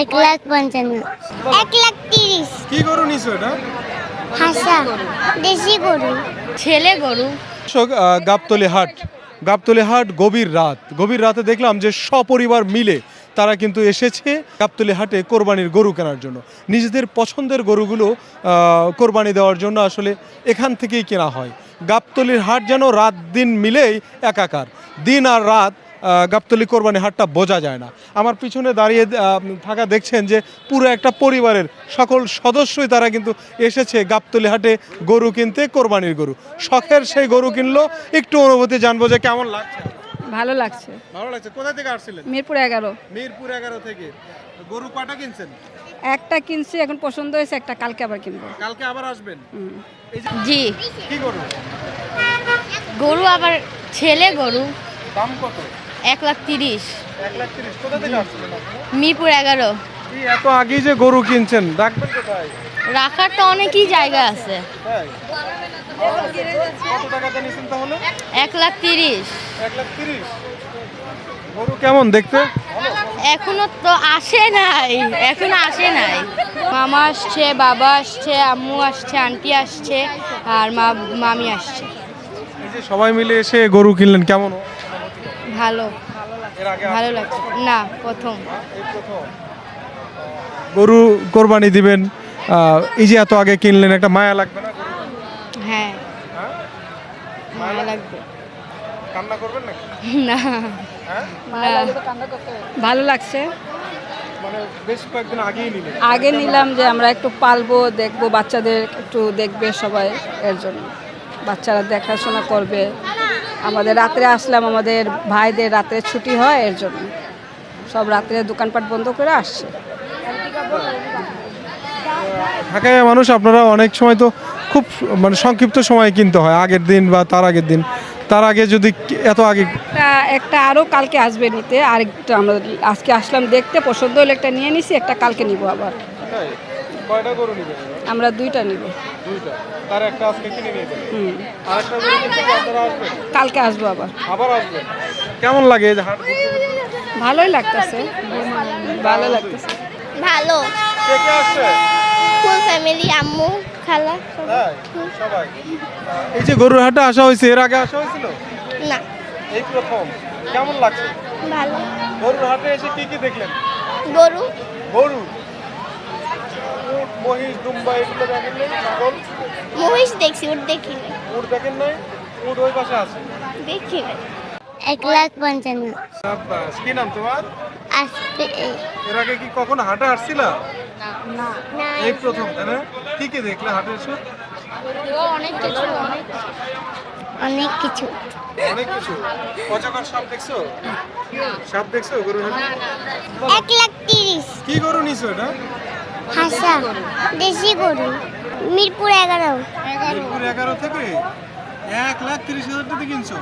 এক লাখ পঞ্চান্ন। এক লাখ তিরিশ। কি গরু নিছো এটা? হাসা। দেশি গরু। ছেলে গরু। গাবতলী হাট। গাবতলী হাট গভীর রাত। গভীর রাতে দেখলাম যে সপরিবার মিলে তারা কিন্তু এসেছে গাবতলী হাটে কোরবানির গরু কেনার জন্য। নিজেদের পছন্দের গরুগুলো আহ, কোরবানি দেওয়ার জন্য আসলে এখান থেকেই কেনা হয়। গাবতলীর হাট যেন রাত দিন মিলেই একাকার। দিন আর রাত গাবতলী কোরবানি হাটটা বোঝা যায় না। আমার পিছনে দাঁড়িয়ে থাকা দেখছেন যে পুরো একটা পরিবারের সকল সদস্যই তারা কিন্তু এসেছে গাবতলী হাটে গরু কিনতে কোরবানির গরু। শখের সেই গরু কিনলো একটু অনুভূতি জানব যে কেমন লাগছে। ভালো লাগছে। ভালো লাগছে? কোথা থেকে আসছিলেন? মিরপুর এগারো। মিরপুর এগারো থেকে। গরু কটা কিনছেন? একটা কিনছি এখন পছন্দ হয়েছে একটা কালকে আবার কিনবো। কালকে আবার আসবেন? জি। কি গরু? গরু আবার ছেলে গরু। দাম কত? এক লাখ তিরিশ। মিরপুর এগারো। এত আগেই যে গরু কিনছেন রাখবেন কোথায়? রাখার তো অনেকই জায়গা আছে। এক লাখ তিরিশ। এক লাখ তিরিশ? গরু কেমন দেখতে? এখনও তো আসে নাই এখনও আসে নাই। মামা আসছে বাবা আসছে আম্মু আসছে আন্টি আসছে আর মা মামি আসছে। সবাই মিলে এসে গরু কিনলেন কেমন? ভালো। ভালো লাগছে। না প্রথম। গরু কোরবানি দিবেন। এই যে এত আগে কিনলেন একটা মায়া লাগবে না হ্যাঁ। মায়া লাগবে? কান্না করবেন নাকি? না। হ্যাঁ? না। ভালো লাগছে। মানে আগে নিলাম যে আমরা একটু পালবো দেখব বাচ্চাদের একটু দেখবে সবাই এর জন্য। বাচ্চারা দেখাশোনা করবে। আমাদের রাত্রে আসলাম আমাদের ভাইদের রাত্রে ছুটি হয় এর জন্য। সব রাত্রে দোকানপাট বন্ধ করে আসছে। ঢাকায় মানুষ আপনারা অনেক সময় তো খুব মানে সংক্ষিপ্ত সময় কিনতে হয় আগের দিন বা তার আগের দিন। তার আগে যদি এত আগে একটা আরও কালকে আসবে নিতে আরেকটা আমরা আজকে আসলাম দেখতে পছন্দ হলে একটা নিয়ে নিছি একটা কালকে নিব আবার। কয়টা গরু নিবেন আমরা দুইটা নিব। দুইটা। তার একটা আজকে কিনে নিয়ে যাবেন হুম। আরেকটা গরু কিনতে আপনারা আসবেন? কালকে আসব আবার। আবার আসবেন? কেমন লাগে এই হাট? ভালোই লাগতেছে। ভালো লাগতেছে। ভালো। কে কে আসছে? ফুল ফ্যামিলি আম্মু খালা সবাই। এই যে গরুর হাটে আসা হয়েছে এর আগে আসা হয়েছিল? না। এই প্রথম। কেমন লাগছে? ভালো। গরুর হাটে এসে কি কি দেখলেন? গরু। গরু। মহিষ দুম্বা এগুলো দেখেন নাই? ছাগল? মহিষ দেখছি ওর দেখি নাই উট দেখেন নাই? উট ওই পাশে আছে। দেখি। নাই এক লাখ পঞ্চান্ন। সাব্বাস কি নাম তোমার? এর আগে কি কখনো হাটে আসছিলা না। এই প্রথম তাই না? কি কি দেখলে হাটে এসে অনেক কিছু অনেক কিছু। অনেক কিছু। অজগর সাপ দেখছ? সাপ দেখছ গরুর হাটে এক লাখ তিরিশ। কি গরু নিছো এটা? হাসা দেশি গরু। মিরপুর এগারো। মিরপুর এগারো থেকে এক লাখ তিরিশ হাজার টাকা কিনছো?